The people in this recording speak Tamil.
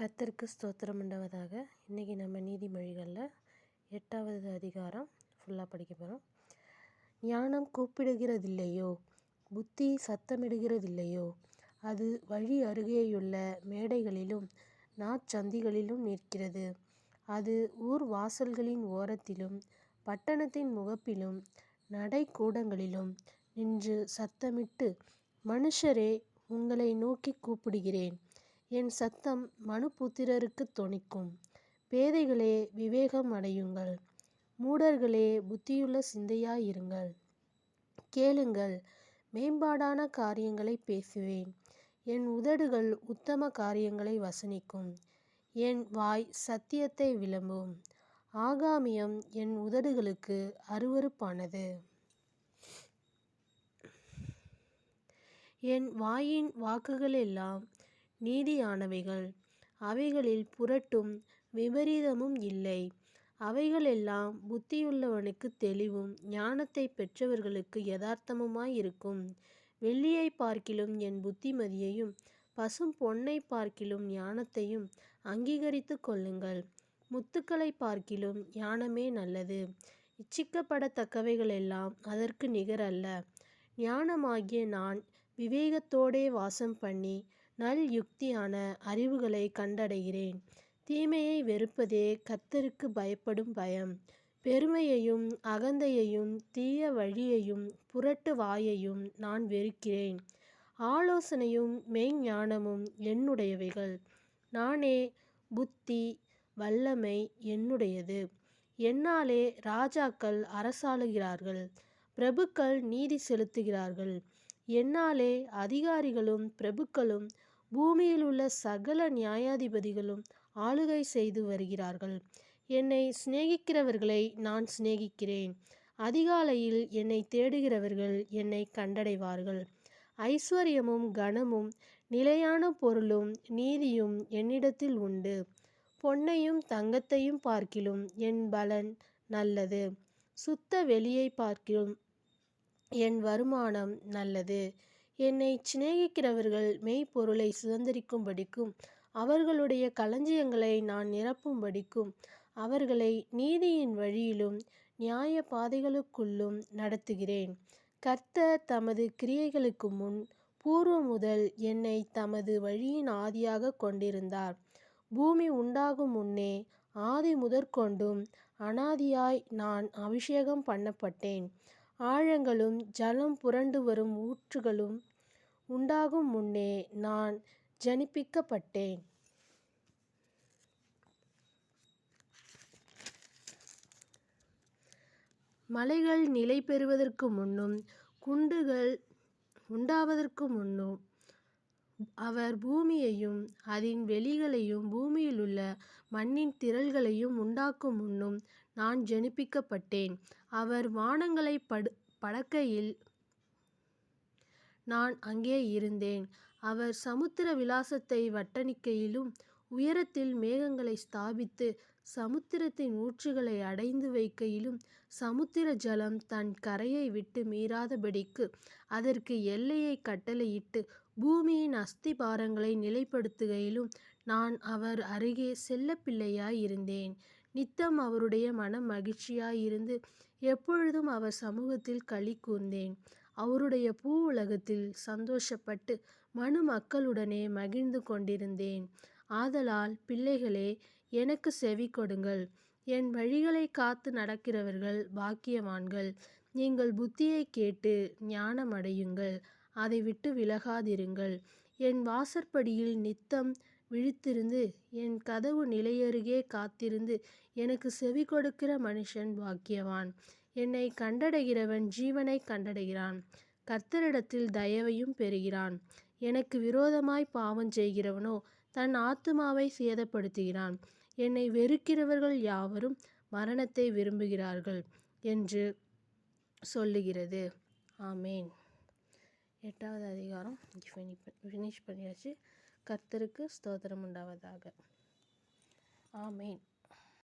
கத்திற்கு ஸ்தோத்திரம் உண்டாவதாக. இன்றைக்கி நம்ம நீதிமொழிகளில் எட்டாவது அதிகாரம் ஃபுல்லாக படிக்க போகிறோம் ஞானம் கூப்பிடுகிறதில்லையோ? புத்தி சத்தமிடுகிறதில்லையோ? அது வழி அருகேயுள்ள மேடைகளிலும் நாச்சந்திகளிலும் நிற்கிறது. அது ஊர் வாசல்களின் ஓரத்திலும் பட்டணத்தின் முகப்பிலும் நடைக்கூடங்களிலும் நின்று சத்தமிட்டு மனுஷரே உங்களை நோக்கி கூப்பிடுகிறேன். என் சத்தம் மனுபுத்திரருக்கு தொனிக்கும். பேதைகளே விவேகம் அடையுங்கள். மூடர்களே புத்தியுள்ள சிந்தையாயிருங்கள். கேளுங்கள் மேம்பாடான காரியங்களைப் பேசுவேன். என் உதடுகள் உத்தம காரியங்களை வசனிக்கும். என் வாய் சத்தியத்தை விளம்பும். ஆகாமியம் என் உதடுகளுக்கு அருவருப்பானது. என் வாயின் வாக்குகளெல்லாம் நீதியானவைகள். அவைகளில் புரட்டும் விபரீதமும் இல்லை. அவைகளெல்லாம் புத்தியுள்ளவனுக்குத் தெளிவும் ஞானத்தைப் பெற்றவர்களுக்கு யதார்த்தமுமாயிருக்கும். வெள்ளியைப் பார்க்கிலும் என் புத்திமதியையும் பசும் பொன்னைப் பார்க்கிலும் ஞானத்தையும் அங்கீகரித்துக் கொள்ளுங்கள். முத்துக்களைப் பார்க்கிலும் ஞானமே நல்லது. இச்சிக்கப்படத்தக்கவைகளெல்லாம் அதற்கு நிகரல்ல. ஞானமாகிய நான் விவேகத்தோடே வாசம் பண்ணி நல் நல்யுக்தியான அறிவுகளை கண்டடைகிறேன். தீமையை வெறுப்பதே கத்தருக்கு பயப்படும் பயம். பெருமையையும் அகந்தையையும் தீய வழியையும் புரட்டு வாயையும் நான் வெறுக்கிறேன். ஆலோசனையும் மெய்ஞ்ஞானமும் என்னுடையவைகள். நானே புத்தி வல்லமை என்னுடையது. என்னாலே ராஜாக்கள் அரசாளுகிறார்கள் பிரபுக்கள் நீதி செலுத்துகிறார்கள். என்னாலே அதிகாரிகளும் பிரபுக்களும் பூமியில் உள்ள சகல நியாயாதிபதிகளும் ஆளுகை செய்து வருகிறார்கள். என்னை சிநேகிக்கிறவர்களை நான் சிநேகிக்கிறேன். அதிகாலையில் என்னை தேடுகிறவர்கள் என்னை கண்டடைவார்கள். ஐஸ்வர்யமும் கனமும் நிலையான பொருளும் நீதியும் என்னிடத்தில் உண்டு. பொன்னையும் தங்கத்தையும் பார்க்கிலும் என் பலன் நல்லது. சுத்த வெளியை பார்க்கிலும் என் வருமானம் நல்லது. என்னை சிநேகிக்கிறவர்கள் மெய்ப்பொருளை சுதந்தரிக்கும் படிக்கும் அவர்களுடைய களஞ்சியங்களை நான் நிரப்பும்படிக்கும் அவர்களை நீதியின் வழியிலும் நியாய பாதைகளுக்குள்ளும் நடத்துகிறேன். கர்த்தர் தமது கிரியைகளுக்கு முன் பூர்வம் முதல் என்னை தமது வழியின் ஆதியாகக் கொண்டிருந்தார். பூமி உண்டாகும் முன்னே ஆதி முதற்கொண்டும் அனாதியாய் நான் அபிஷேகம் பண்ணப்பட்டேன். ஆழங்களும் ஜலம் புரண்டு வரும் ஊற்றுகளும் உண்டாகும் முன்னே நான் ஜனிப்பிக்கப்பட்டேன். மலைகள் நிலைபெறுவதற்கு முன்னும் குண்டுகள் உண்டாவதற்கு முன்னும் அவர் பூமியையும் அதன் வெளிகளையும் பூமியில் உள்ள மண்ணின் திரள்களையும் உண்டாக்கும் முன்னும் நான் ஜனிப்பிக்கப்பட்டேன். அவர் வானங்களை படு படக்கையில் நான் அங்கே இருந்தேன். அவர் சமுத்திர விலாசத்தை வட்டணிக்கையிலும் உயரத்தில் மேகங்களை ஸ்தாபித்து சமுத்திரத்தின் ஊற்றுகளை அடைந்து வைக்கையிலும் சமுத்திர ஜலம் தன் கரையை விட்டு மீறாதபடிக்கு அதற்கு எல்லையைக் கட்டளையிட்டு பூமியின் அஸ்திபாரங்களை நிலைப்படுத்துகையிலும் நான் அவர் அருகே செல்லப்பிள்ளையாயிருந்தேன் நித்தம் அவருடைய மனம் மகிழ்ச்சியாயிருந்து எப்பொழுதும் அவர் சமூகத்தில் களி கூர்ந்தேன் அவருடைய பூவுலகத்தில் சந்தோஷப்பட்டு மனுமக்களுடனே மகிழ்ந்து கொண்டிருந்தேன். ஆதலால் பிள்ளைகளே எனக்கு செவி கொடுங்கள் என் வழிகளை காத்து நடக்கிறவர்கள் பாக்கியவான்கள். நீங்கள் புத்தியைக் கேட்டு ஞானமடையுங்கள் அதை விட்டு விலகாதிருங்கள். என் வாசற்படியில் நித்தம் விழித்திருந்து என் கதவு நிலையருகே காத்திருந்து எனக்கு செவி கொடுக்கிற மனுஷன் பாக்கியவான். என்னை கண்டடைகிறவன் ஜீவனை கண்டடைகிறான் கர்த்தரிடத்தில் தயவையும் பெறுகிறான். எனக்கு விரோதமாய் பாவம் செய்கிறவனோ தன் ஆத்துமாவை சேதப்படுத்துகிறான். என்னை வெறுக்கிறவர்கள் யாவரும் மரணத்தை விரும்புகிறார்கள் என்று சொல்லுகிறது. ஆமேன் எட்டாவது அதிகாரம் ஃபினிஷ் பண்ணியாச்சு. கர்த்தருக்கு ஸ்தோத்திரம் உண்டாவதாக. ஆமேன்